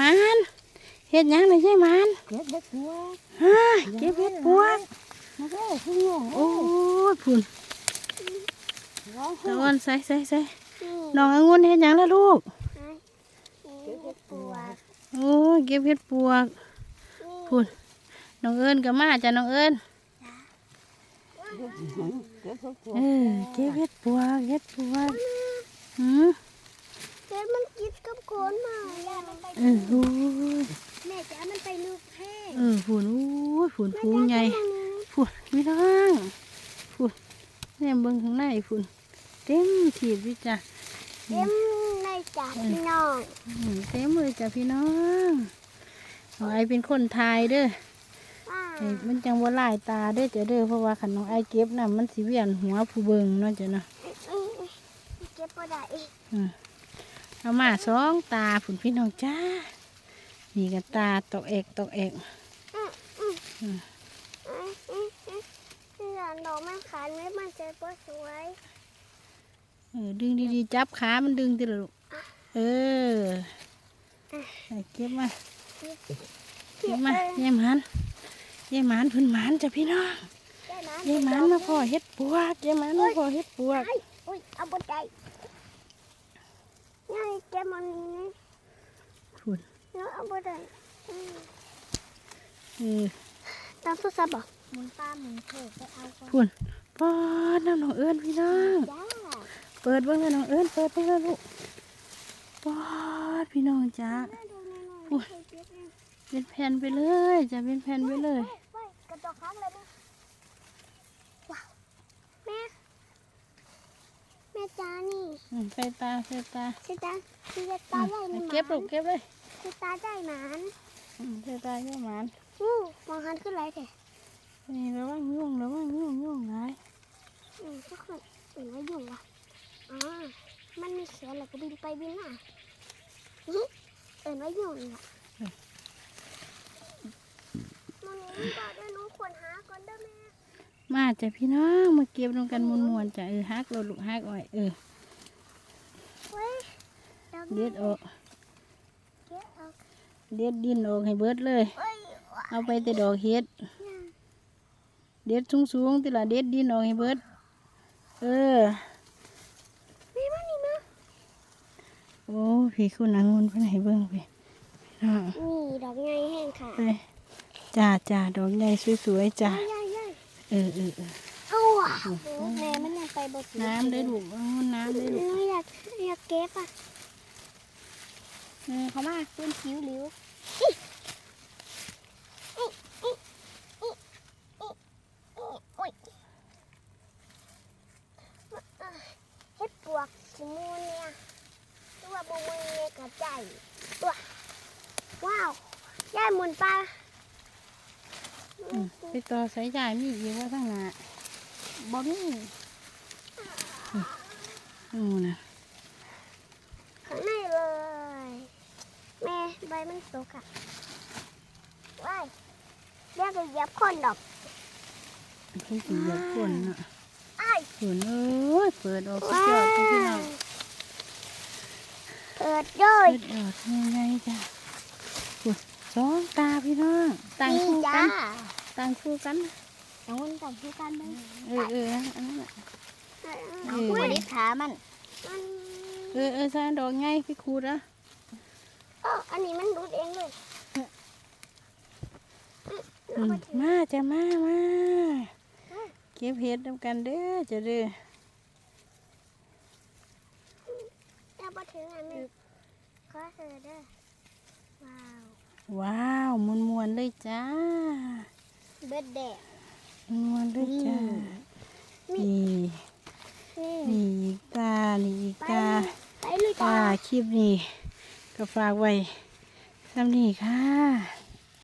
มันเฮ็ดหยังเลยใช่มันเก็บเด็กหัวฮะเก็บเฮ็ดปวกมาเด้อพี่น้องโอ้ยพุ่นร้องตะวันใส่ใส่ใส่น้ององุ่นเฮ็ดหยังล่ะลูกเก็บเด็กหัวโอ้ยเก็บเฮ็ดปวกพุ่นน้องเอิญก็มาจ้ะน้องเอิญเก็บเด็กหัวเออเก็บเฮ็ดปวกเฮ็ดปวกหืม เจ๊มันกินกับโคนมาย่ามันไป เออโอ้ย แม่จ๋ามันไปลูกแห้งเออพุ่นโอ้ยพุ่นฟูงใหญ่พุ่นพี่น้องพุ่นเนี่ยเบิ่งข้างในพุ่นเต็มทีบอยู่จ้ะเต็มในจ่าพี่น้องอืมเต็มเลยจ้ะพี่น้องน้องไอเป็นคนไทยเด้อว่าไอ้มันจังว่าลายตาเด้อจ้ะเด้อเพราะว่าขันน้องไอเก็บน่ะมันสิเวียนหัวผู้เบิงเนาะจ้ะเนาะอื้อเก็บบ่ได้อีกอืม เอามาสองตาผุนพี่น้องจ้า นี่ก็ตาตกเอกตกเอกอื้ออื้ออื้ออื้ออื้อเอดอกมันขาดไม่มันใจบ่สวยเออดึงดีๆจับขามันดึงติละลูกเออเก็บมาเก็บมาเยี่ยมหันเยี่ยมหันพื้นหมันจ้ะพี่น้องเยี่ยมหันมาพอเฮ็ดปวกเยี่ยมหันมาพอเฮ็ดปวกอุ้ยเอาบ่ได้ นี่เก็บมันนี่พุ่นเนาะเอาบ่ได้อืมเออตามโทรศัพท์บ่หมุนป้าหมุนเถอะไปเอาก่อนพุ่นปอดน้ำน้องเอิญพี่น้องจ้าเปิดเบิ่งเลยน้องเอิญเปิดเบิ่งเลยลูกปอดพี่น้องจ้าแม่ดูหน่อยๆอุ้ยเคยเก็บเองเป็นแผ่นไปเลยจะเป็นแผ่นไปเลยเว้ยกระจกค้างเลยแม่ว้าวแม่แม่จ้านี่ อืม ใส่ตาใส่ตาใช่จ้าที่จะตาใหญ่อืในมหมาเก็บลูกเก็บเลยที่ตาใหญ่หมานอืมใส่ตาเยอะหมานอู้มองหันขึ้นไรเถอะนี่ระวังยุ่งระวังยุ่งยุ่งหลายอืมทุกคนเห็นว่าอยู่วะอ่ามันมีแขนแล้วก็บินไปบินมาอื้อเห็นว่าอยู่นี่ละมันนี่บอกด้วยหน้องควรหาก่อนเด้อแม่มาจ้ะพี่น้องมาเก็บลงกันมวนๆจ้ะเออฮักโลดลูกฮักอ้อยเออเว้ยดอก เด็ดออกเก็บเอาเด็ดดินออกให้เบิดเลย เอ้ยเอาไปแต่ดอกเฮ็ดเนี่ยเด็ดสูงๆติละเด็ดดินออกให้เบิด เออนี่มานี่มาโอ้พี่คุณนางงุนไปไหนเบิ่งพี่พี่น้องนี่ดอกไงแห้งค่ะไปจ้าจ้าดอกใหญ่สวยๆจ้าใหญ่ใหญ่เออเออเออเอาว่ะแม่มันยังไปบดน้ำได้ลูกเอาน้ำได้ลูกอยากอยากเก็บอะเออเขามาเป็นผิวลิวเฮ็ดปวกสมูนเนี่ยตัวบมูนเนี่ยกระจตัวว้าวย่ายหมุนปลาไปต่อสายจ่ายมีอีกว่าทั้งหน้าบ่มีอืมนะ ข้างในเลย แม่ใบมัน ตกอะว้ายเรียกเหยียบคนดอกเพิ่งสิเหยียบคนเนาะไอ้ายฝนเอ้ยเปิดออกสุดยอดเลยพี่น้องเปิดด้วเปิยดออกยังไงจ้ะฝนสองตาพี่น้องตั้งนี่คู่จ้ากันตั้งคู่กันเอามันจับที่กันเลยเออเอออันนั้นน่ะเอออุ้ยขามันมัน เออเออใส่ดอกไงพี่ครูนะ เอ้าอันนี้มันดูดเองเลยอืมมาจะมามาเก็บเห็ดนำกันเด้อจะเด้อถ้าพอถึงอันนี้ขอเธอเด้อว้าวว้าวมวนมวนๆเลยจ้าเบิดแดดมวนๆเลยจ้านี่นี่นี่นี่อีกตานี่อีกตาไปเลยตาจ้าคลิปนี้ ก็ฝากไว้สำนีค่ะ